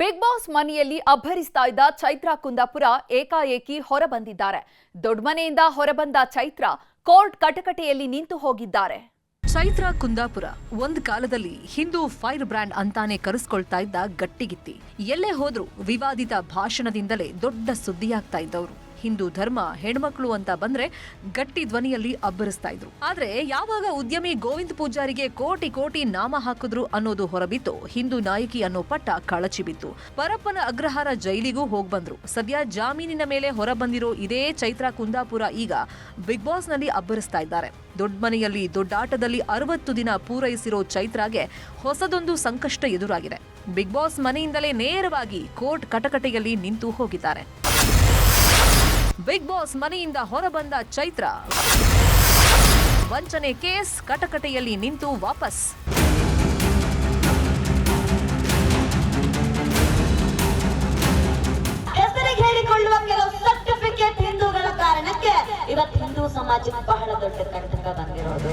Big boss ಮನೆಯಲ್ಲಿ ಅಬ್ಬರಿಸ್ತಾ ಇದ್ದ ಚೈತ್ರ ಕುಂದಾಪುರ ಏಕಾಏಕಿ ಹೊರಬಂದಿದ್ದಾರೆ. ದೊಡ್ಮನೆಯಿಂದ ಹೊರಬಂದ ಚೈತ್ರ ಕೋರ್ಟ್ ಕಟಕಟೆಯಲ್ಲಿ ನಿಂತು ಹೋಗಿದ್ದಾರೆ. ಚೈತ್ರ ಕುಂದಾಪುರ ಒಂದು ಕಾಲದಲ್ಲಿ ಹಿಂದೂ ಫೈರ್ ಬ್ರ್ಯಾಂಡ್ ಅಂತಾನೆ ಕರೆಸ್ಕೊಳ್ತಾ ಇದ್ದ ಗಟ್ಟಿಗಿತ್ತಿ. ಎಲ್ಲೇ ಹೋದ್ರೂ ವಿವಾದಿತ ಭಾಷಣದಿಂದಲೇ ದೊಡ್ಡ ಸುದ್ದಿಯಾಗ್ತಾ ಇದ್ದವರು. ಹಿಂದೂ ಧರ್ಮ ಹೆಣ್ಮಕ್ಳು ಅಂತ ಬಂದ್ರೆ ಗಟ್ಟಿ ಧ್ವನಿಯಲ್ಲಿ ಅಬ್ಬರಿಸ್ತಾ ಇದ್ರು. ಆದ್ರೆ ಯಾವಾಗ ಉದ್ಯಮಿ ಗೋವಿಂದ್ ಪೂಜಾರಿಗೆ ಕೋಟಿ ಕೋಟಿ ನಾಮ ಹಾಕಿದ್ರು ಅನ್ನೋದು ಹೊರಬಿತ್ತು, ಹಿಂದೂ ನಾಯಕಿ ಅನ್ನೋ ಪಟ್ಟ ಕಳಚಿ ಬಿತ್ತು. ಪರಪ್ಪನ ಅಗ್ರಹಾರ ಜೈಲಿಗೂ ಹೋಗ್ಬಂದ್ರು ಸದ್ಯ ಜಾಮೀನಿನ ಮೇಲೆ ಹೊರಬಂದಿರೋ ಇದೇ ಚೈತ್ರ ಕುಂದಾಪುರ ಈಗ ಬಿಗ್ ಬಾಸ್ನಲ್ಲಿ ಅಬ್ಬರಿಸ್ತಾ ಇದ್ದಾರೆ. ದೊಡ್ಡ ಮನೆಯಲ್ಲಿ ದೊಡ್ಡಾಟದಲ್ಲಿ ಅರವತ್ತು ದಿನ ಪೂರೈಸಿರೋ ಚೈತ್ರಾಗೆ ಹೊಸದೊಂದು ಸಂಕಷ್ಟ ಎದುರಾಗಿದೆ. ಬಿಗ್ ಬಾಸ್ ಮನೆಯಿಂದಲೇ ನೇರವಾಗಿ ಕೋರ್ಟ್ ಕಟಕಟೆಯಲ್ಲಿ ನಿಂತು ಹೋಗಿದ್ದಾರೆ. ಬಿಗ್ ಬಾಸ್ ಮನೆಯಿಂದ ಹೊರಬಂದ ಚೈತ್ರ. ವಂಚನೆ ಕೇಸ್ ಕಟಕಟೆಯಲ್ಲಿ ನಿಂತು ವಾಪಸ್. ಇವತ್ತು ಹಿಂದೂ ಸಮಾಜಕ್ಕೆ ಬಹಳ ದೊಡ್ಡ ಕಂಟಕ ಬಂದಿರೋದು.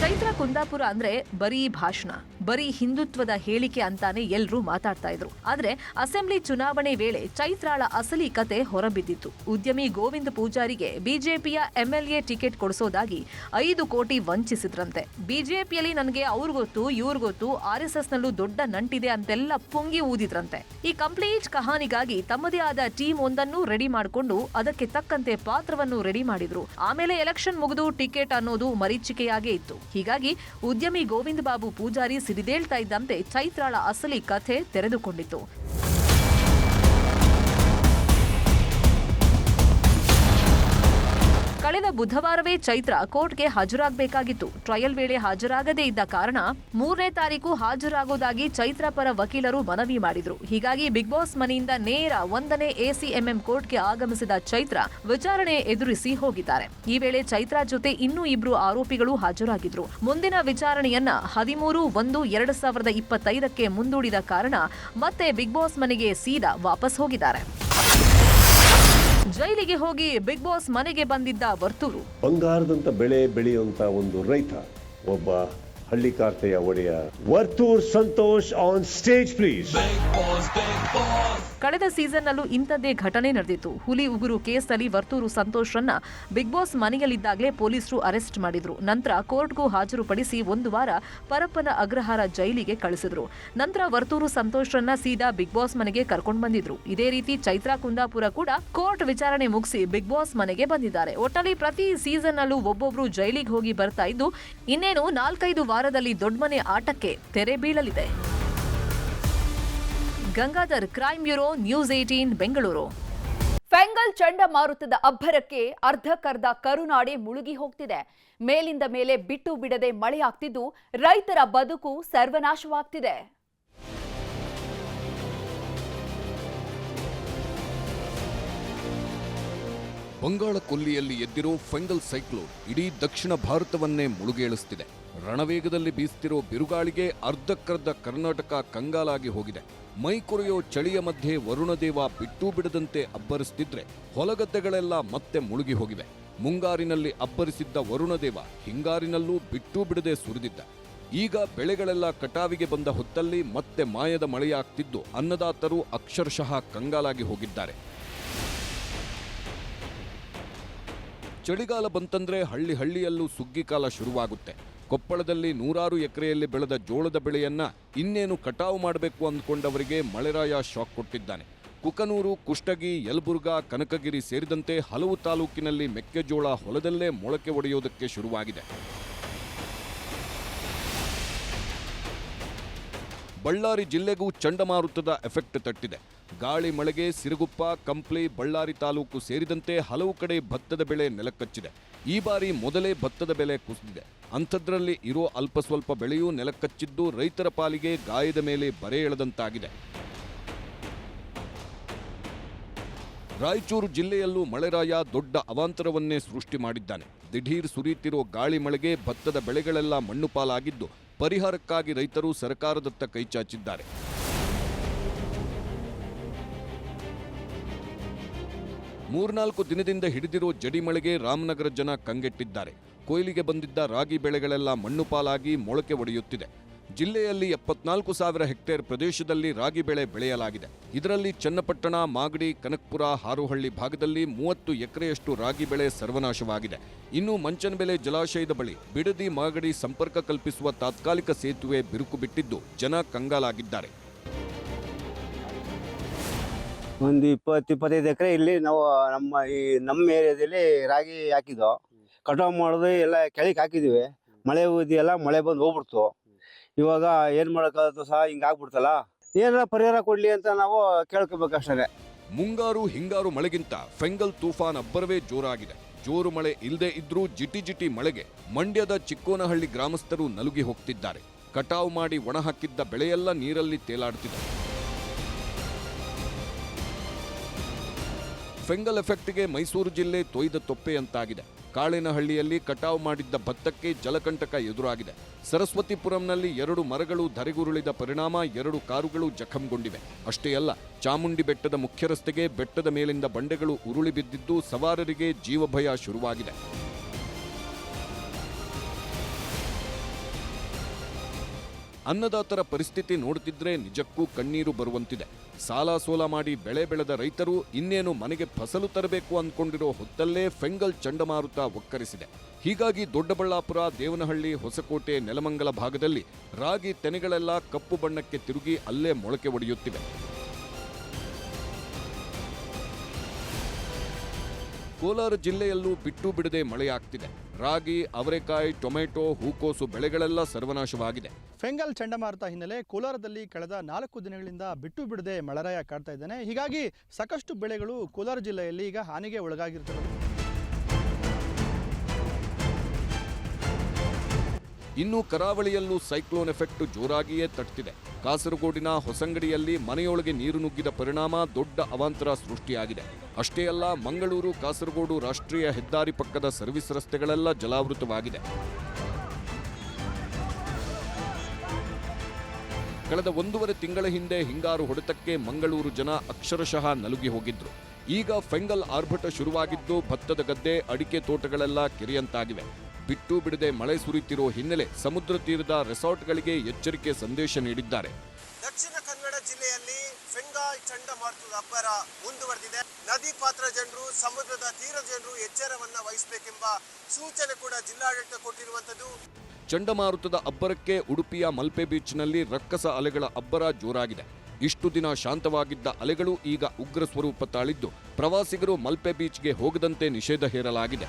ಚೈತ್ರ ಕುಂದಾಪುರ ಅಂದ್ರೆ ಬರೀ ಭಾಷಣ, ಬರೀ ಹಿಂದುತ್ವದ ಹೇಳಿಕೆ ಅಂತಾನೆ ಎಲ್ರೂ ಮಾತಾಡ್ತಾ ಇದ್ರು. ಆದ್ರೆ ಅಸೆಂಬ್ಲಿ ಚುನಾವಣೆ ವೇಳೆ ಚೈತ್ರಾಳ ಅಸಲಿ ಕತೆ ಹೊರಬಿದ್ದಿತ್ತು. ಉದ್ಯಮಿ ಗೋವಿಂದ ಪೂಜಾರಿಗೆ ಬಿಜೆಪಿಯ ಎಂಎಲ್ಎ ಟಿಕೆಟ್ ಕೊಡಿಸೋದಾಗಿ ಐದು ಕೋಟಿ ವಂಚಿಸಿದ್ರಂತೆ. ಬಿಜೆಪಿಯಲ್ಲಿ ನನಗೆ ಅವ್ರ ಗೊತ್ತು, ಇವ್ರ ಗೊತ್ತು, ಆರ್ ಎಸ್ ಎಸ್ ನಲ್ಲೂ ದೊಡ್ಡ ನಂಟಿದೆ ಅಂತೆಲ್ಲ ಪುಂಗಿ ಊದಿದ್ರಂತೆ. ಈ ಕಂಪ್ಲೀಟ್ ಕಹಾನಿಗಾಗಿ ತಮ್ಮದೇ ಆದ ಟೀಮ್ ಒಂದನ್ನು ರೆಡಿ ಮಾಡಿಕೊಂಡು ಅದಕ್ಕೆ ತಕ್ಕಂತೆ ಪಾತ್ರವನ್ನು ರೆಡಿ ಮಾಡಿದ್ರು. ಆಮೇಲೆ ಎಲೆಕ್ಷನ್ ಮುಗಿದು ಟಿಕೆಟ್ ಅನ್ನೋದು ಮರೀಚಿಕೆಯಾಗೇ ಇತ್ತು. ಹೀಗಾಗಿ ಉದ್ಯಮಿ ಗೋವಿಂದ ಬಾಬು ಪೂಜಾರಿ ಸಿಡಿದೇಳ್ತಾ ಇದ್ದಂತೆ ಚೈತ್ರಾಳ ಅಸಲಿ ಕಥೆ ತೆರೆದುಕೊಂಡಿತು. ಬುಧವಾರವೇ ಚೈತ್ರ ಕೋರ್ಟ್ಗೆ ಹಾಜರಾಗಬೇಕಾಗಿತ್ತು. ಟ್ರಯಲ್ ವೇಳೆ ಹಾಜರಾಗದೇ ಇದ್ದ ಕಾರಣ ಮೂರನೇ ತಾರೀಕು ಹಾಜರಾಗೋದಾಗಿ ಚೈತ್ರ ಪರ ವಕೀಲರು ಮನವಿ ಮಾಡಿದ್ರು. ಹೀಗಾಗಿ ಬಿಗ್ ಬಾಸ್ ಮನೆಯಿಂದ ನೇರ ಒಂದನೇ ಎಸಿಎಂಎಂ ಕೋರ್ಟ್ಗೆ ಆಗಮಿಸಿದ ಚೈತ್ರ ವಿಚಾರಣೆ ಎದುರಿಸಿ ಹೋಗಿದ್ದಾರೆ. ಈ ವೇಳೆ ಚೈತ್ರ ಜೊತೆ ಇನ್ನೂ ಇಬ್ಬರು ಆರೋಪಿಗಳು ಹಾಜರಾಗಿದ್ರು. ಮುಂದಿನ ವಿಚಾರಣೆಯನ್ನ ಹದಿಮೂರು ಒಂದು ಎರಡು ಸಾವಿರದ ಇಪ್ಪತ್ತೈದಕ್ಕೆ ಮುಂದೂಡಿದ ಕಾರಣ ಮತ್ತೆ ಬಿಗ್ ಬಾಸ್ ಮನೆಗೆ ಸೀದಾ ವಾಪಸ್ ಹೋಗಿದ್ದಾರೆ. ಜೈಲಿಗೆ ಹೋಗಿ ಬಿಗ್ ಬಾಸ್ ಮನೆಗೆ ಬಂದಿದ್ದ ವರ್ತೂರು. ಬಂಗಾರದಂತ ಬೆಳೆ ಬೆಳೆಯುವಂತ ಒಂದು ರೈತ ಒಬ್ಬ ಹಳ್ಳಿಕಾರ್ತೆಯ ಒಡೆಯ Varthur Santhosh on stage please ಕಳೆದ ಸೀಸನ್ನಲ್ಲೂ ಇಂಥದ್ದೇ ಘಟನೆ ನಡೆದಿತ್ತು. ಹುಲಿ ಉಗುರು ಕೇಸ್ನಲ್ಲಿ ವರ್ತೂರು ಸಂತೋಷ್ರನ್ನ ಬಿಗ್ ಬಾಸ್ ಮನೆಯಲ್ಲಿದ್ದಾಗಲೇ ಪೊಲೀಸರು ಅರೆಸ್ಟ್ ಮಾಡಿದ್ರು. ನಂತರ ಕೋರ್ಟ್ಗೂ ಹಾಜರುಪಡಿಸಿ ಒಂದು ವಾರ ಪರಪ್ಪನ ಅಗ್ರಹಾರ ಜೈಲಿಗೆ ಕಳಿಸಿದ್ರು. ನಂತರ ವರ್ತೂರು ಸಂತೋಷ್ರನ್ನ ಸೀದಾ ಬಿಗ್ ಬಾಸ್ ಮನೆಗೆ ಕರ್ಕೊಂಡು ಬಂದಿದ್ರು. ಇದೇ ರೀತಿ ಚೈತ್ರಾ ಕುಂದಾಪುರ ಕೂಡ ಕೋರ್ಟ್ ವಿಚಾರಣೆ ಮುಗಿಸಿ ಬಿಗ್ ಬಾಸ್ ಮನೆಗೆ ಬಂದಿದ್ದಾರೆ. ಒಟ್ಟಲ್ಲಿ ಪ್ರತಿ ಸೀಸನ್ ಅಲ್ಲೂ ಒಬ್ಬೊಬ್ರು ಜೈಲಿಗೆ ಹೋಗಿ ಬರ್ತಾ ಇದ್ದು, ಇನ್ನೇನು ನಾಲ್ಕೈದು ವಾರದಲ್ಲಿ ದೊಡ್ಡಮನೆ ಆಟಕ್ಕೆ ತೆರೆ ಬೀಳಲಿದೆ. Gangadhar crime bureau, news eighteen Bengaluru. Fengal ಚಂಡಮಾರುತದ ಅಬ್ಬರಕ್ಕೆ ಅರ್ಧಕರ್ಧ ಕರುನಾಡೆ ಮುಳುಗಿ ಹೋಗ್ತಿದೆ. ಮೇಲಿಂದ ಮೇಲೆ ಬಿಟ್ಟು ಬಿಡದೆ ಮಳೆಯಾಗ್ತಿದ್ದು ರೈತರ ಬದುಕು ಸರ್ವನಾಶವಾಗ್ತಿದೆ. ಬಂಗಾಳ ಕೊಲ್ಲಿಯಲ್ಲಿ ಎದ್ದಿರೋ ಫೆಂಗಲ್ ಸೈಕ್ಲೋನ್ ಇಡೀ ದಕ್ಷಿಣ ಭಾರತವನ್ನೇ ಮುಳುಗೇಳಿಸ್ತಿದೆ. ರಣವೇಗದಲ್ಲಿ ಬೀಸ್ತಿರೋ ಬಿರುಗಾಳಿಗೆ ಅರ್ಧಕ್ಕರ್ಧ ಕರ್ನಾಟಕ ಕಂಗಾಲಾಗಿ ಹೋಗಿದೆ. ಮೈ ಕೊರೆಯೋ ಚಳಿಯ ಮಧ್ಯೆ ವರುಣದೇವ ಬಿಟ್ಟೂ ಬಿಡದಂತೆ ಅಬ್ಬರಿಸ್ತಿದ್ರೆ ಹೊಲಗದ್ದೆಗಳೆಲ್ಲ ಮತ್ತೆ ಮುಳುಗಿ ಹೋಗಿವೆ. ಮುಂಗಾರಿನಲ್ಲಿ ಅಬ್ಬರಿಸಿದ್ದ ವರುಣದೇವ ಹಿಂಗಾರಿನಲ್ಲೂ ಬಿಟ್ಟೂ ಬಿಡದೆ ಸುರಿದಿದ್ದ. ಈಗ ಬೆಳೆಗಳೆಲ್ಲ ಕಟಾವಿಗೆ ಬಂದ ಹೊತ್ತಲ್ಲಿ ಮತ್ತೆ ಮಾಯದ ಮಳೆಯಾಗ್ತಿದ್ದು ಅನ್ನದಾತರು ಅಕ್ಷರಶಃ ಕಂಗಾಲಾಗಿ ಹೋಗಿದ್ದಾರೆ. ಚಳಿಗಾಲ ಬಂತಂದ್ರೆ ಹಳ್ಳಿ ಹಳ್ಳಿಯಲ್ಲೂ ಸುಗ್ಗಿಕಾಲ ಶುರುವಾಗುತ್ತೆ. ಕೊಪ್ಪಳದಲ್ಲಿ ನೂರಾರು ಎಕರೆಯಲ್ಲಿ ಬೆಳೆದ ಜೋಳದ ಬೆಳೆಯನ್ನ ಇನ್ನೇನು ಕಟಾವು ಮಾಡಬೇಕು ಅಂದ್ಕೊಂಡವರಿಗೆ ಮಳೆರಾಯ ಶಾಕ್ ಕೊಟ್ಟಿದ್ದಾನೆ. ಕುಕನೂರು, ಕುಷ್ಟಗಿ, ಯಲಬುರ್ಗಾ, ಕನಕಗಿರಿ ಸೇರಿದಂತೆ ಹಲವು ತಾಲೂಕಿನಲ್ಲಿ ಮೆಕ್ಕೆಜೋಳ ಹೊಲದಲ್ಲೇ ಮೊಳಕೆ ಒಡೆಯುವುದಕ್ಕೆ ಶುರುವಾಗಿದೆ. ಬಳ್ಳಾರಿ ಜಿಲ್ಲೆಗೂ ಚಂಡಮಾರುತದ ಎಫೆಕ್ಟ್ ತಟ್ಟಿದೆ. ಗಾಳಿ, ಮಳೆಗೆ ಸಿರುಗುಪ್ಪ, ಕಂಪ್ಲಿ, ಬಳ್ಳಾರಿ ತಾಲೂಕು ಸೇರಿದಂತೆ ಹಲವು ಕಡೆ ಭತ್ತದ ಬೆಳೆ ನೆಲಕಚ್ಚಿದೆ. ಈ ಬಾರಿ ಮೊದಲೇ ಭತ್ತದ ಬೆಲೆ ಕುಸಿದಿದೆ. ಅಂಥದ್ರಲ್ಲಿ ಇರೋ ಅಲ್ಪ ಸ್ವಲ್ಪ ಬೆಳೆಯೂ ನೆಲಕ್ಕಚ್ಚಿದ್ದು ರೈತರ ಪಾಲಿಗೆ ಗಾಯದ ಮೇಲೆ ಬರೆ ಎಳೆದಂತಾಗಿದೆ. ರಾಯಚೂರು ಜಿಲ್ಲೆಯಲ್ಲೂ ಮಳೆರಾಯ ದೊಡ್ಡ ಅವಾಂತರವನ್ನೇ ಸೃಷ್ಟಿ ಮಾಡಿದ್ದಾನೆ. ದಿಢೀರ್ ಸುರಿಯುತ್ತಿರೋ ಗಾಳಿ ಮಳೆಗೆ ಭತ್ತದ ಬೆಳೆಗಳೆಲ್ಲ ಮಣ್ಣು ಪಾಲಾಗಿದ್ದು ಪರಿಹಾರಕ್ಕಾಗಿ ರೈತರು ಸರ್ಕಾರದತ್ತ ಕೈಚಾಚಿದ್ದಾರೆ ಮೂರ್ನಾಲ್ಕು ದಿನದಿಂದ ಹಿಡಿದಿರೋ ಜಡಿಮಳೆಗೆ ರಾಮನಗರ ಜನ ಕಂಗೆಟ್ಟಿದ್ದಾರೆ. ಕೊಯ್ಲಿಗೆ ಬಂದಿದ್ದ ರಾಗಿ ಬೆಳೆಗಳೆಲ್ಲ ಮಣ್ಣು ಪಾಲಾಗಿ ಮೊಳಕೆ ಒಡೆಯುತ್ತಿದೆ. ಜಿಲ್ಲೆಯಲ್ಲಿ ಎಪ್ಪತ್ನಾಲ್ಕು ಸಾವಿರ ಹೆಕ್ಟೇರ್ ಪ್ರದೇಶದಲ್ಲಿ ರಾಗಿ ಬೆಳೆ ಬೆಳೆಯಲಾಗಿದೆ. ಇದರಲ್ಲಿ ಚನ್ನಪಟ್ಟಣ, ಮಾಗಡಿ, ಕನಕಪುರ, ಹಾರೋಹಳ್ಳಿ ಭಾಗದಲ್ಲಿ ಮೂವತ್ತು ಎಕರೆಯಷ್ಟು ರಾಗಿ ಬೆಳೆ ಸರ್ವನಾಶವಾಗಿದೆ. ಇನ್ನು ಮಂಚನಬೆಲೆ ಜಲಾಶಯದ ಬಳಿ ಬಿಡದಿ, ಮಾಗಡಿ ಸಂಪರ್ಕ ಕಲ್ಪಿಸುವ ತಾತ್ಕಾಲಿಕ ಸೇತುವೆ ಬಿರುಕು ಬಿಟ್ಟಿದ್ದು ಜನ ಕಂಗಾಲಾಗಿದ್ದಾರೆ. ಒಂದು ಇಪ್ಪತ್ತು, ಇಪ್ಪತ್ತೈದು ಎಕರೆ ಇಲ್ಲಿ ನಾವು ನಮ್ಮ ಈ ನಮ್ಮ ಏರಿಯಾದಲ್ಲಿ ರಾಗಿ ಹಾಕಿದ್ದು ಕಟಾವು ಮಾಡೋದು ಎಲ್ಲ ಕೆಳಗೆ ಹಾಕಿದೀವಿ ಮಳೆ ಇದೆಯಲ್ಲ ಮಳೆ ಬಂದು ಹೋಗ್ಬಿಡ್ತು. ಇವಾಗ ಏನು ಮಾಡೋಕ್ಕಾಗತ್ತು ಸಹ ಹಿಂಗಾಗ್ಬಿಡ್ತಲ್ಲ ಏನಾರ ಪರಿಹಾರ ಕೊಡ್ಲಿ ಅಂತ ನಾವು ಕೇಳ್ಕೊಬೇಕಷ್ಟೇ ಮುಂಗಾರು ಹಿಂಗಾರು ಮಳೆಗಿಂತ ಫೆಂಗಲ್ ತೂಫಾನ್ ಅಬ್ಬರವೇ ಜೋರಾಗಿದೆ. ಜೋರು ಮಳೆ ಇಲ್ಲದೆ ಇದ್ರೂ ಜಿಟಿ ಜಿಟಿ ಮಳೆಗೆ ಮಂಡ್ಯದ ಚಿಕ್ಕೋನಹಳ್ಳಿ ಗ್ರಾಮಸ್ಥರು ನಲುಗಿ ಹೋಗ್ತಿದ್ದಾರೆ. ಕಟಾವು ಮಾಡಿ ಒಣಹಾಕಿದ್ದ ಬೆಳೆಯೆಲ್ಲ ನೀರಲ್ಲಿ ತೇಲಾಡ್ತಿದೆ. ಫೆಂಗಲ್ ಎಫೆಕ್ಟ್ಗೆ ಮೈಸೂರು ಜಿಲ್ಲೆ ತೊಯ್ದ ತೊಪ್ಪೆಯಂತಾಗಿದೆ ಕಾಳಿನಹಳ್ಳಿಯಲ್ಲಿ ಕಟಾವು ಮಾಡಿದ್ದ ಭತ್ತಕ್ಕೆ ಜಲಕಂಟಕ ಎದುರಾಗಿದೆ. ಸರಸ್ವತಿಪುರಂನಲ್ಲಿ ಎರಡು ಮರಗಳು ಧರೆಗುರುಳಿದ ಪರಿಣಾಮ ಎರಡು ಕಾರುಗಳು ಜಖಂಗೊಂಡಿವೆ. ಅಷ್ಟೇ ಅಲ್ಲ, ಚಾಮುಂಡಿ ಬೆಟ್ಟದ ಮುಖ್ಯ ರಸ್ತೆಗೆ ಬೆಟ್ಟದ ಮೇಲಿಂದ ಬಂಡೆಗಳು ಉರುಳಿ ಬಿದ್ದಿದ್ದು ಸವಾರರಿಗೆ ಜೀವಭಯ ಶುರುವಾಗಿದೆ. ಅನ್ನದಾತರ ಪರಿಸ್ಥಿತಿ ನೋಡುತ್ತಿದ್ರೆ ನಿಜಕ್ಕೂ ಕಣ್ಣೀರು ಬರುವಂತಿದೆ. ಸಾಲ ಸೋಲ ಮಾಡಿ ಬೆಳೆ ಬೆಳೆದ ರೈತರು ಇನ್ನೇನು ಮನೆಗೆ ಫಸಲು ತರಬೇಕು ಅಂದ್ಕೊಂಡಿರೋ ಹೊತ್ತಲ್ಲೇ ಫೆಂಗಲ್ ಚಂಡಮಾರುತ ಒಕ್ಕರಿಸಿದೆ ಹೀಗಾಗಿ ದೊಡ್ಡಬಳ್ಳಾಪುರ, ದೇವನಹಳ್ಳಿ, ಹೊಸಕೋಟೆ, ನೆಲಮಂಗಲ ಭಾಗದಲ್ಲಿ ರಾಗಿ ತೆನೆಗಳೆಲ್ಲ ಕಪ್ಪು ಬಣ್ಣಕ್ಕೆ ತಿರುಗಿ ಅಲ್ಲೇ ಮೊಳಕೆ ಒಡೆಯುತ್ತಿವೆ. ಕೋಲಾರ ಜಿಲ್ಲೆಯಲ್ಲೂ ಬಿಟ್ಟು ಬಿಡದೆ ಮಳೆಯಾಗ್ತಿದೆ. ರಾಗಿ, ಅವರೆಕಾಯಿ, ಟೊಮೆಟೊ, ಹೂಕೋಸು ಬೆಳೆಗಳೆಲ್ಲ ಸರ್ವನಾಶವಾಗಿದೆ. ಫೆಂಗಲ್ ಚಂಡಮಾರುತ ಹಿನ್ನೆಲೆ ಕೋಲಾರದಲ್ಲಿ ಕಳೆದ ನಾಲ್ಕು ದಿನಗಳಿಂದ ಬಿಟ್ಟು ಬಿಡದೆ ಮಳರಾಯ ಕಾಡ್ತಾ ಇದ್ದಾನೆ. ಹೀಗಾಗಿ ಸಾಕಷ್ಟು ಬೆಳೆಗಳು ಕೋಲಾರ ಜಿಲ್ಲೆಯಲ್ಲಿ ಈಗ ಹಾನಿಗೆ ಒಳಗಾಗಿರ್ತವೆ. ಇನ್ನು ಕರಾವಳಿಯಲ್ಲೂ ಸೈಕ್ಲೋನ್ ಎಫೆಕ್ಟ್ ಜೋರಾಗಿಯೇ ತಟ್ತಿದೆ. ಕಾಸರಗೋಡಿನ ಹೊಸಂಗಡಿಯಲ್ಲಿ ಮನೆಯೊಳಗೆ ನೀರು ನುಗ್ಗಿದ ಪರಿಣಾಮ ದೊಡ್ಡ ಅವಾಂತರ ಸೃಷ್ಟಿಯಾಗಿದೆ. ಅಷ್ಟೇ ಅಲ್ಲ, ಮಂಗಳೂರು, ಕಾಸರಗೋಡು ರಾಷ್ಟ್ರೀಯ ಹೆದ್ದಾರಿ ಪಕ್ಕದ ಸರ್ವಿಸ್ ರಸ್ತೆಗಳೆಲ್ಲ ಜಲಾವೃತವಾಗಿದೆ. ಕಳೆದ ಒಂದೂವರೆ ತಿಂಗಳ ಹಿಂದೆ ಹಿಂಗಾರು ಹೊಡೆತಕ್ಕೆ ಮಂಗಳೂರು ಜನ ಅಕ್ಷರಶಃ ನಲುಗಿ ಹೋಗಿದ್ರು. ಈಗ ಫೆಂಗಲ್ ಆರ್ಭಟ ಶುರುವಾಗಿದ್ದು ಭತ್ತದ ಗದ್ದೆ, ಅಡಿಕೆ ತೋಟಗಳೆಲ್ಲ ಕೆರೆಯಂತಾಗಿವೆ. ಬಿಟ್ಟು ಬಿಡದೆ ಮಳೆ ಸುರಿಯುತ್ತಿರುವ ಹಿನ್ನೆಲೆ ಸಮುದ್ರ ತೀರದ ರೆಸಾರ್ಟ್ಗಳಿಗೆ ಎಚ್ಚರಿಕೆ ಸಂದೇಶ ನೀಡಿದ್ದಾರೆ. ದಕ್ಷಿಣ ಕನ್ನಡ ಜಿಲ್ಲೆಯಲ್ಲಿ ಫೆಂಗಾಯ್ ಚಂಡಮಾರುತದ ಅಬ್ಬರ ಮುಂದುವರೆದಿದೆ. ನದಿ ಪಾತ್ರ ಜನರು ಸಮುದ್ರದ ತೀರ ಜನರು ಎಚ್ಚರವನ್ನ ವಹಿಸಬೇಕೆಂಬ ಸೂಚನೆ ಕೂಡ ಜಿಲ್ಲಾಡಳಿತ ಕೊಟ್ಟಿರುವಂತದ್ದು ಚಂಡಮಾರುತದ ಅಬ್ಬರಕ್ಕೆ ಉಡುಪಿಯ ಮಲ್ಪೆ ಬೀಚ್ನಲ್ಲಿ ರಕ್ಕಸ ಅಲೆಗಳ ಅಬ್ಬರ ಜೋರಾಗಿದೆ. ಇಷ್ಟು ದಿನ ಶಾಂತವಾಗಿದ್ದ ಅಲೆಗಳು ಈಗ ಉಗ್ರ ಸ್ವರೂಪ ತಾಳಿದ್ದು ಪ್ರವಾಸಿಗರು ಮಲ್ಪೆ ಬೀಚ್ಗೆ ಹೋಗದಂತೆ ನಿಷೇಧ ಹೇರಲಾಗಿದೆ.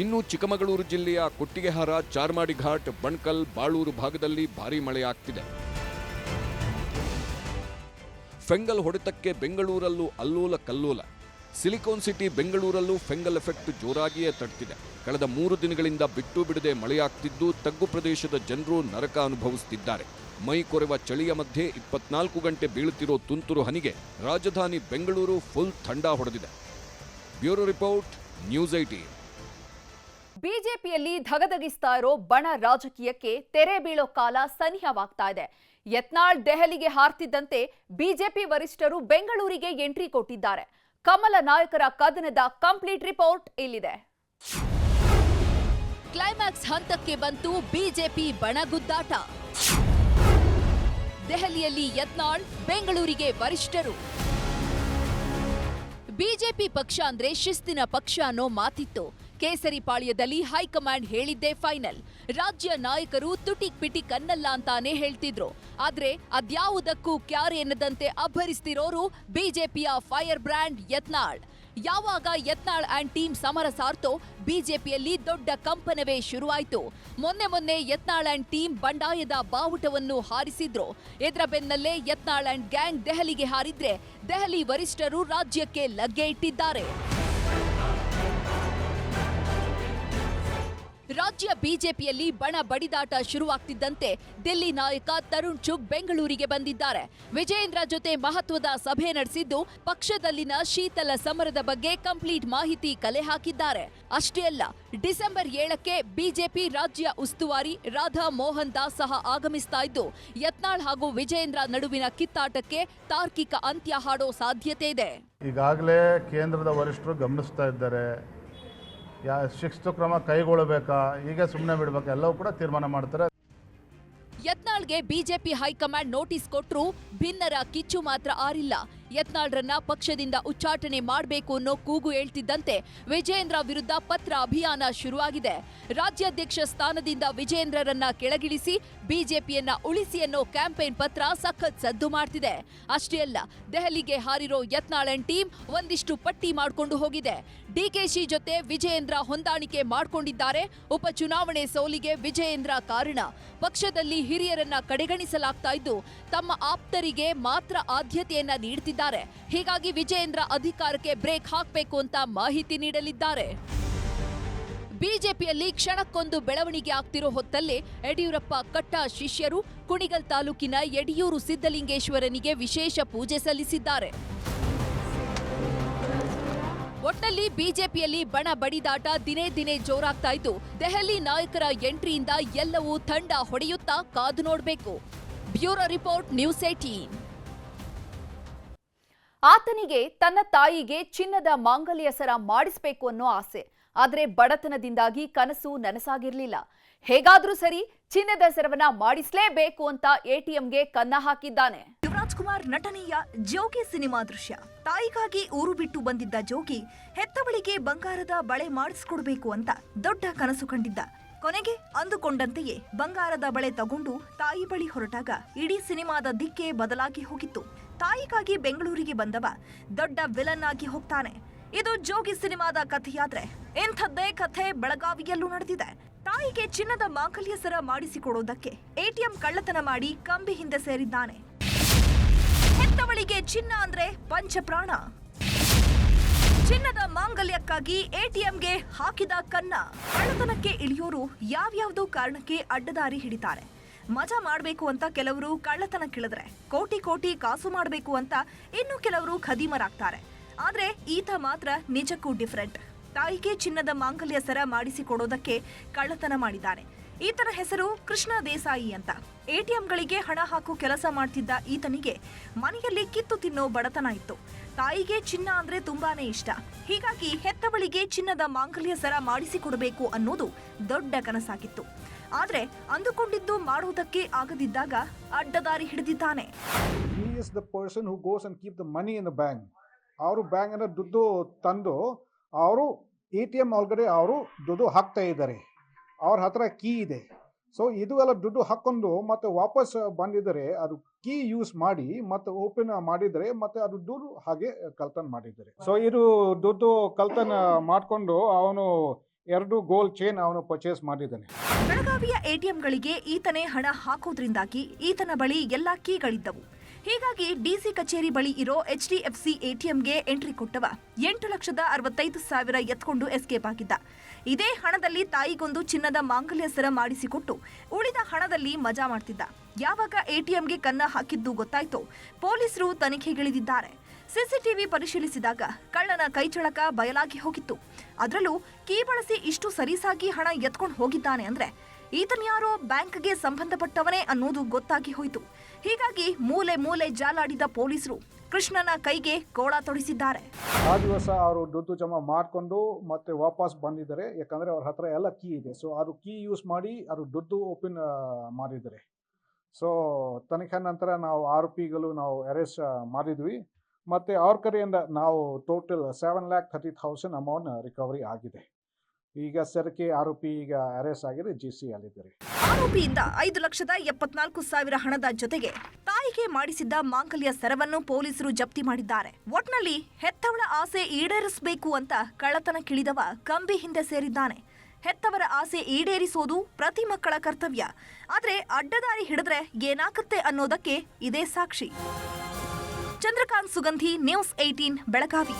ಇನ್ನು ಚಿಕ್ಕಮಗಳೂರು ಜಿಲ್ಲೆಯ ಕೊಟ್ಟಿಗೆಹಾರ ಚಾರ್ಮಾಡಿ ಘಾಟ್ ಬಣ್ಕಲ್, ಬಾಳೂರು ಭಾಗದಲ್ಲಿ ಭಾರೀ ಮಳೆಯಾಗ್ತಿದೆ. ಫೆಂಗಲ್ ಹೊಡೆತಕ್ಕೆ ಬೆಂಗಳೂರಲ್ಲೂ ಅಲ್ಲೋಲ ಕಲ್ಲೋಲ. ಸಿಲಿಕಾನ್ ಸಿಟಿ ಬೆಂಗಳೂರಲ್ಲೂ ಫೆಂಗಲ್ ಎಫೆಕ್ಟ್ ಜೋರಾಗಿಯೇ ತಡ್ತಿದೆ ಕಳೆದ ಮೂರು ದಿನಗಳಿಂದ ಬಿಟ್ಟು ಬಿಡದೆ ಮಳೆಯಾಗ್ತಿದ್ದು ತಗ್ಗು ಪ್ರದೇಶದ ಜನರು ನರಕ ಅನುಭವಿಸುತ್ತಿದ್ದಾರೆ ಮೈ ಕೊರೆವ ಚಳಿಯ ಮಧ್ಯೆ ಇಪ್ಪತ್ನಾಲ್ಕು ಗಂಟೆ ಬೀಳುತ್ತಿರೋ ತುಂತುರು ಹನಿಗೆ ರಾಜಧಾನಿ ಬೆಂಗಳೂರು ಫುಲ್ ಥಂಡ ಹೊಡೆದಿದೆ. ಬ್ಯೂರೋ ರಿಪೋರ್ಟ್, ನ್ಯೂಸ್ ಐಟಿ ಬಿಜೆಪಿಯಲ್ಲಿ ಧಗಧಗಿಸ್ತಾ ಇರೋ ಬಣ ರಾಜಕೀಯಕ್ಕೆ ತೆರೆ ಬೀಳೋ ಕಾಲ ಸನಿಹವಾಗ್ತಾ ಇದೆ. ಯತ್ನಾಳ್ ದೆಹಲಿಗೆ ಹಾರ್ತಿದ್ದಂತೆ ಬಿಜೆಪಿ ವರಿಷ್ಠರು ಬೆಂಗಳೂರಿಗೆ ಎಂಟ್ರಿ ಕೊಟ್ಟಿದ್ದಾರೆ. ಕಮಲ ನಾಯಕರ ಕದನದ ಕಂಪ್ಲೀಟ್ ರಿಪೋರ್ಟ್ ಇಲ್ಲಿದೆ. ಕ್ಲೈಮ್ಯಾಕ್ಸ್ ಹಂತಕ್ಕೆ ಬಂತು ಬಿಜೆಪಿ ಬಣಗುದ್ದಾಟ ದೆಹಲಿಯಲ್ಲಿ ಯತ್ನಾಳ್, ಬೆಂಗಳೂರಿಗೆ ವರಿಷ್ಠರು. ಬಿಜೆಪಿ ಪಕ್ಷ ಅಂದ್ರೆ ಶಿಸ್ತಿನ ಪಕ್ಷ ಅನ್ನೋ ಮಾತಿತ್ತು. ಕೇಸರಿ ಪಾಳ್ಯದಲ್ಲಿ ಹೈಕಮಾಂಡ್ ಹೇಳಿದ್ದೇ ಫೈನಲ್. ರಾಜ್ಯ ನಾಯಕರು ತುಟಿಕ್ ಪಿಟಿಕ್ ಅನ್ನಲ್ಲ ಅಂತಾನೆ ಹೇಳ್ತಿದ್ರು. ಆದ್ರೆ ಅದ್ಯಾವುದಕ್ಕೂ ಕ್ಯಾರ್ ಎನ್ನದಂತೆ ಅಬ್ಬರಿಸ್ತಿರೋರು ಬಿಜೆಪಿಯ ಫೈರ್ ಬ್ರ್ಯಾಂಡ್ ಯತ್ನಾಳ್. ಯಾವಾಗ ಯತ್ನಾಳ್ ಅಂಡ್ ಟೀಮ್ ಸಮರ ಸಾರ್ತೋ ಬಿಜೆಪಿಯಲ್ಲಿ ದೊಡ್ಡ ಕಂಪನವೇ ಶುರುವಾಯಿತು. ಮೊನ್ನೆ ಮೊನ್ನೆ ಯತ್ನಾಳ್ ಅಂಡ್ ಟೀಮ್ ಬಂಡಾಯದ ಬಾವುಟವನ್ನು ಹಾರಿಸಿದ್ರು. ಇದರ ಬೆನ್ನಲ್ಲೇ ಯತ್ನಾಳ್ ಅಂಡ್ ಗ್ಯಾಂಗ್ ದೆಹಲಿಗೆ ಹಾರಿದ್ರೆ ದೆಹಲಿ ವರಿಷ್ಠರು ರಾಜ್ಯಕ್ಕೆ ಲಗ್ಗೆ ಇಟ್ಟಿದ್ದಾರೆ. ರಾಜ್ಯ ಬಿಜೆಪಿಯಲ್ಲಿ ಬಣ ಬಡಿದಾಟ ಶುರುವಾಗ್ತಿದ್ದಂತೆ ದಿಲ್ಲಿ ನಾಯಕ ತರುಣ್ ಚುಗ್ ಬೆಂಗಳೂರಿಗೆ ಬಂದಿದ್ದಾರೆ. ವಿಜಯೇಂದ್ರ ಜೊತೆ ಮಹತ್ವದ ಸಭೆ ನಡೆಸಿದ್ದು ಪಕ್ಷದಲ್ಲಿನ ಶೀತಲ ಸಮರದ ಬಗ್ಗೆ ಕಂಪ್ಲೀಟ್ ಮಾಹಿತಿ ಕಲೆ ಹಾಕಿದ್ದಾರೆ. ಅಷ್ಟೇ ಅಲ್ಲ, ಡಿಸೆಂಬರ್ ಏಳಕ್ಕೆ ಬಿಜೆಪಿ ರಾಜ್ಯ ಉಸ್ತುವಾರಿ ರಾಧಾ ಮೋಹನ್ ದಾಸ್ ಸಹ ಆಗಮಿಸ್ತಾ ಇದ್ದು, ಯತ್ನಾಳ್ ಹಾಗೂ ವಿಜಯೇಂದ್ರ ನಡುವಿನ ಕಿತ್ತಾಟಕ್ಕೆ ತಾರ್ಕಿಕ ಅಂತ್ಯ ಹಾಡೋ ಸಾಧ್ಯತೆ ಇದೆ. ಈಗಾಗಲೇ ಕೇಂದ್ರದ ವರಿಷ್ಠರು ಗಮನಿಸ್ತಾ ಇದ್ದಾರೆ. ಯಾ ಶಿಸ್ತು ಕ್ರಮ ಕೈಗೊಳ್ಳಬೇಕಾ? ಹೀಗೆ ಸುಮ್ಮನೆ ಬಿಡಬೇಕಾ. ಎಲ್ಲವೂ ಕೂಡ ತೀರ್ಮಾನ ಮಾಡ್ತಾರೆ. ಯತ್ನಾಳ್ಗೆ ಬಿಜೆಪಿ ಹೈಕಮಾಂಡ್ ನೋಟಿಸ್ ಕೊಟ್ಟರು ಭಿನ್ನರ ಕಿಚ್ಚು ಮಾತ್ರ ಆರಿಲ್ಲ. ಯತ್ನಾಳ್ರನ್ನ ಪಕ್ಷದಿಂದ ಉಚ್ಚಾಟನೆ ಮಾಡಬೇಕು ಅನ್ನೋ ಕೂಗು ಹೇಳ್ತಿದ್ದಂತೆ ವಿಜೇಂದ್ರ ವಿರುದ್ಧ ಪತ್ರ ಅಭಿಯಾನ ಶುರುವಾಗಿದೆ. ರಾಜ್ಯಾಧ್ಯಕ್ಷ ಸ್ಥಾನದಿಂದ ವಿಜೇಂದ್ರರನ್ನ ಕೆಳಗಿಳಿಸಿ ಬಿಜೆಪಿಯನ್ನ ಉಳಿಸಿ ಅನ್ನೋ ಕ್ಯಾಂಪೇನ್ ಪತ್ರ ಸಖತ್ ಸದ್ದು ಮಾಡ್ತಿದೆ. ಅಷ್ಟೇ ಅಲ್ಲ, ದೆಹಲಿಗೆ ಹಾರಿರೋ ಯತ್ನಾಳನ್ ಟೀಮ್ ಒಂದಿಷ್ಟು ಪಟ್ಟಿ ಮಾಡ್ಕೊಂಡು ಹೋಗಿದೆ. ಡಿಕೆಶಿ ಜೊತೆ ವಿಜಯೇಂದ್ರ ಹೊಂದಾಣಿಕೆ ಮಾಡ್ಕೊಂಡಿದ್ದಾರೆ. ಉಪಚುನಾವಣೆ ಸೋಲಿಗೆ ವಿಜಯೇಂದ್ರ ಕಾರಣ. ಪಕ್ಷದಲ್ಲಿ ಹಿರಿಯರನ್ನ ಕಡೆಗಣಿಸಲಾಗ್ತಾ ಇದ್ದು, ತಮ್ಮ ಆಪ್ತರಿಗೆ ಮಾತ್ರ ಆದ್ಯತೆಯನ್ನ ನೀಡ್ತಿದ್ದಾರೆ ಹೀಗಾಗಿ ವಿಜಯೇಂದ್ರ ಅಧಿಕಾರಕ್ಕೆ ಬ್ರೇಕ್ ಹಾಕಬೇಕು ಅಂತ ಮಾಹಿತಿ ನೀಡಲಿದ್ದಾರೆ. ಬಿಜೆಪಿಯಲ್ಲಿ ಕ್ಷಣಕ್ಕೊಂದು ಬೆಳವಣಿಗೆ ಆಗ್ತಿರೋ ಹೊತ್ತಲ್ಲೇ ಯಡಿಯೂರಪ್ಪ ಕಟ್ಟ ಶಿಷ್ಯರು ಕುಣಿಗಲ್ ತಾಲೂಕಿನ ಯಡಿಯೂರು ಸಿದ್ದಲಿಂಗೇಶ್ವರನಿಗೆ ವಿಶೇಷ ಪೂಜೆ ಸಲ್ಲಿಸಿದ್ದಾರೆ. ಒಟ್ಟಲ್ಲಿ ಬಿಜೆಪಿಯಲ್ಲಿ ಬಣ ಬಡಿದಾಟ ದಿನೇ ದಿನೇ ಜೋರಾಗ್ತಾ ಇದ್ದು, ದೆಹಲಿ ನಾಯಕರ ಎಂಟ್ರಿಯಿಂದ ಎಲ್ಲವೂ ತಂಡ ಹೊಡೆಯುತ್ತಾ ಕಾದು ನೋಡಬೇಕು. ಬ್ಯೂರೋ ರಿಪೋರ್ಟ್ ನ್ಯೂಸ್ ಏಟೀನ್ ಆತನಿಗೆ ತನ್ನ ತಾಯಿಗೆ ಚಿನ್ನದ ಮಾಂಗಲ್ಯ ಸರ ಮಾಡಿಸ್ಬೇಕು ಅನ್ನೋ ಆಸೆ. ಆದ್ರೆ ಬಡತನದಿಂದಾಗಿ ಕನಸು ನನಸಾಗಿರ್ಲಿಲ್ಲ. ಹೇಗಾದ್ರೂ ಸರಿ ಚಿನ್ನದ ಸರವನ್ನ ಮಾಡಿಸ್ಲೇಬೇಕು ಅಂತ ಎಟಿಎಂಗೆ ಕನ್ನ ಹಾಕಿದ್ದಾನೆ. ಯುವರಾಜ್ ಕುಮಾರ್ ನಟನೆಯ ಜೋಗಿ ಸಿನಿಮಾ ದೃಶ್ಯ. ತಾಯಿಗಾಗಿ ಊರು ಬಿಟ್ಟು ಬಂದಿದ್ದ ಜೋಗಿ ಹೆತ್ತವಳಿಗೆ ಬಂಗಾರದ ಬಳೆ ಮಾಡಿಸ್ಕೊಡ್ಬೇಕು ಅಂತ ದೊಡ್ಡ ಕನಸು ಕಂಡಿದ್ದ. ಕೊನೆಗೆ ಅಂದುಕೊಂಡಂತೆಯೇ ಬಂಗಾರದ ಬಳೆ ತಗೊಂಡು ತಾಯಿ ಬಳಿ ಹೊರಟಾಗ ಇಡೀ ಸಿನಿಮಾದ ದಿಕ್ಕೇ ಬದಲಾಗಿ ಹೋಗಿತ್ತು. ತಾಯಿಗಾಗಿ ಬೆಂಗಳೂರಿಗೆ ಬಂದವ ದೊಡ್ಡ ವಿಲನ್ ಆಗಿ ಹೋಗ್ತಾನೆ. ಇದು ಜೋಗಿ ಸಿನಿಮಾದ ಕಥೆಯಾದ್ರೆ. ಇಂಥದ್ದೇ ಕಥೆ ಬೆಳಗಾವಿಯಲ್ಲೂ ನಡೆದಿದೆ. ತಾಯಿಗೆ ಚಿನ್ನದ ಮಾಂಗಲ್ಯ ಸರ ಮಾಡಿಸಿಕೊಡೋದಕ್ಕೆ ಎಟಿಎಂ ಕಳ್ಳತನ ಮಾಡಿ ಕಂಬಿ ಹಿಂದೆ ಸೇರಿದ್ದಾನೆ. ಹೆತ್ತವಳಿಗೆ ಚಿನ್ನ ಅಂದ್ರೆ ಪಂಚಪ್ರಾಣ. ಚಿನ್ನದ ಮಾಂಗಲ್ಯಕ್ಕಾಗಿ ಎಟಿಎಂಗೆ ಹಾಕಿದ ಕನ್ನ. ಕಳ್ಳತನಕ್ಕೆ ಇಳಿಯೋರು ಯಾವ್ಯಾವುದೋ ಕಾರಣಕ್ಕೆ ಅಡ್ಡದಾರಿ ಹಿಡಿತಾರೆ. ಮಜಾ ಮಾಡಬೇಕು ಅಂತ ಕೆಲವರು ಕಳ್ಳತನ ಕಿಳಿದ್ರೆ, ಕೋಟಿ ಕೋಟಿ ಕಾಸು ಮಾಡಬೇಕು ಅಂತ ಇನ್ನು ಕೆಲವರು ಖದೀಮರಾಗ್ತಾರೆ. ಆದ್ರೆ ಈತ ಮಾತ್ರ ನಿಜಕ್ಕೂ ಡಿಫರೆಂಟ್ ತಾಯಿಗೆ ಚಿನ್ನದ ಮಾಂಗಲ್ಯ ಸರ ಮಾಡಿಸಿಕೊಡೋದಕ್ಕೆ ಕಳ್ಳತನ ಮಾಡಿದ್ದಾನೆ. ಈತನ ಹೆಸರು ಕೃಷ್ಣ ದೇಸಾಯಿ ಅಂತ. ಎಟಿಎಂಗಳಿಗೆ ಹಣ ಹಾಕು ಕೆಲಸ ಮಾಡ್ತಿದ್ದ ಈತನಿಗೆ ಮನೆಯಲ್ಲಿ ಕಿತ್ತು ತಿನ್ನೋ ಬಡತನ ಇತ್ತು. ತಾಯಿಗೆ ಚಿನ್ನ ಅಂದ್ರೆ ತುಂಬಾನೇ ಇಷ್ಟ. ಹೀಗಾಗಿ ಹೆತ್ತವಳಿಗೆ ಚಿನ್ನದ ಮಾಂಗಲ್ಯ ಸರ ಮಾಡಿಸಿಕೊಡಬೇಕು ಅನ್ನೋದು ದೊಡ್ಡ ಕನಸಾಗಿತ್ತು. ಆದ್ರೆ ಅಂದುಕೊಂಡಿದ್ದು ಮಾಡುವುದಕ್ಕೆ ಆಗದಿದ್ದಾಗ ಅಡ್ಡದಾರಿ ಹಿಡಿದಿದ್ದಾನೆ. The person who goes and keep the money in the bank. ಅವರು ಬ್ಯಾಂಕಿನ ದುಡ್ಡು ತಂದು, ಅವರು ಎ ಟಿ ಎಂ ಒಳಗಡೆ ಅವರು ದುಡ್ಡು ಹಾಕ್ತಾ ಇದ್ದಾರೆ. ಅವ್ರ ಹತ್ರ ಕೀ ಇದೆ. ಸೊ ಇದು ಎಲ್ಲ ದುಡ್ಡು ಹಾಕೊಂಡು ಮತ್ತೆ ವಾಪಸ್ ಬಂದಿದ್ದಾರೆ ಅದು ಕೀ ಯೂಸ್ ಮಾಡಿ, ಮತ್ತೆ ಓಪನ್ ಮಾಡಿದರೆ ಮತ್ತೆ ಅದು ದುಡ್ಡು ಹಾಗೆ ಕಳ್ತನ ಮಾಡಿದ್ದಾರೆ. ಸೊ ಇದು ದುಡ್ಡು ಕಳ್ತನ ಮಾಡಿಕೊಂಡು ಅವನು ಎರಡು ಗೋಲ್ ಚೈನ್ ಅವನು ಪರ್ಚೇಸ್ ಮಾಡಿದ್ದಾನೆ. ಬೆಳಗಾವಿಯ ಎಟಿಎಂಗಳಿಗೆ ಈತನೇ ಹಣ ಹಾಕೋದ್ರಿಂದಾಗಿ ಈತನ ಬಳಿ ಎಲ್ಲಾ ಕೀಗಳಿದ್ದವು. ಹೀಗಾಗಿ ಡಿಸಿ ಕಚೇರಿ ಬಳಿ ಇರೋ ಎಚ್ಡಿಎಫ್ಸಿ ಎಟಿಎಂಗೆ ಎಂಟ್ರಿ ಕೊಟ್ಟವ ಎಂಟು ಲಕ್ಷದ ಅರವತ್ತೈದು ಸಾವಿರ ಎತ್ಕೊಂಡು ಎಸ್ಕೇಪ್ ಆಗಿದ್ದ. ಇದೇ ಹಣದಲ್ಲಿ ತಾಯಿಗೊಂದು ಚಿನ್ನದ ಮಾಂಗಲ್ಯ ಸರ ಮಾಡಿಸಿಕೊಟ್ಟು ಉಳಿದ ಹಣದಲ್ಲಿ ಮಜಾ ಮಾಡ್ತಿದ್ದ. ಯಾವಾಗ ಎಟಿಎಂಗೆ ಕನ್ನ ಹಾಕಿದ್ದು ಗೊತ್ತಾಯ್ತೋ ಪೊಲೀಸರು ತನಿಖೆಗಿಳಿದಿದ್ದಾರೆ. ಸಿಸಿಟಿವಿ ಪರಿಶೀಲಿಸಿದಾಗ ಕಳ್ಳನ ಕೈಚಳಕ ಬಯಲಾಗಿ ಹೋಗಿತ್ತು. ಅದರಲ್ಲೂ ಕೀ ಬಳಸಿ ಇಷ್ಟು ಸರಿಸಾಗಿ ಹಣ ಎತ್ಕೊಂಡು ಹೋಗಿದ್ದಾನೆ ಅಂದ್ರೆ ಈತನ್ಯಾರೋ ಬ್ಯಾಂಕ್ಗೆ ಸಂಬಂಧಪಟ್ಟವನೇ ಅನ್ನೋದು ಗೊತ್ತಾಗಿ ಹೋಯಿತು. ಹೀಗಾಗಿ ಮೂಲೆ ಮೂಲೆ ಜಾಲಾಡಿದ ಪೊಲೀಸರು ಕೃಷ್ಣನ ಕೈಗೆ ಕೋಳ ತೊಡಿಸಿದ್ದಾರೆ. ಆ ದಿವಸ ಅವರು ದುಡ್ಡು ಜಮಾ ಮಾಡಿಕೊಂಡು ಮತ್ತೆ ವಾಪಸ್ ಬಂದಿದ್ದಾರೆ. ಯಾಕಂದ್ರೆ ಅವ್ರ ಹತ್ರ ಎಲ್ಲ ಕೀ ಇದೆ. ಸೊ ಅವರು ಕೀ ಯೂಸ್ ಮಾಡಿ ಅವರು ದುಡ್ಡು ಓಪನ್ ಮಾಡಿದ್ದಾರೆ. ಸೊ ತನಿಖೆ ನಂತರ ನಾವು ಆರೋಪಿಗಳು ನಾವು ಅರೆಸ್ಟ್ ಮಾಡಿದ್ವಿ. ಮತ್ತು ಅವ್ರ ಕಡೆಯಿಂದ ನಾವು total seven lakh thirty thousand amount recovery ಆಗಿದೆ. ಈಗ ಸರಕೆ ಆರೋಪಿ ಈಗ ಅರೆಸ್ಟ್ ಆಗಿದೆ ಜಿ ಸಿ ಅಲ್ಲಿದ್ದಾರೆ. ಆರೋಪಿಯಿಂದ ಐದು ಲಕ್ಷದ ಎಪ್ಪತ್ನಾಲ್ಕು ಸಾವಿರ ಹಣದ ಜೊತೆಗೆ ತಾಯಿಗೆ ಮಾಡಿಸಿದ್ದ ಮಾಂಗಲ್ಯ ಸರವನ್ನು ಪೊಲೀಸರು ಜಪ್ತಿ ಮಾಡಿದ್ದಾರೆ. ಒಟ್ನಲ್ಲಿ ಹೆತ್ತವಳ ಆಸೆ ಈಡೇರಿಸಬೇಕು ಅಂತ ಕಳ್ಳತನ ಕಿಳಿದವ ಕಂಬಿ ಹಿಂದೆ ಸೇರಿದ್ದಾನೆ. ಹೆತ್ತವರ ಆಸೆ ಈಡೇರಿಸೋದು ಪ್ರತಿ ಮಕ್ಕಳ ಕರ್ತವ್ಯ. ಆದರೆ ಅಡ್ಡದಾರಿ ಹಿಡಿದ್ರೆ ಏನಾಗುತ್ತೆ ಅನ್ನೋದಕ್ಕೆ ಇದೇ ಸಾಕ್ಷಿ. Chandrakant Sugandhi news eighteen Belagavi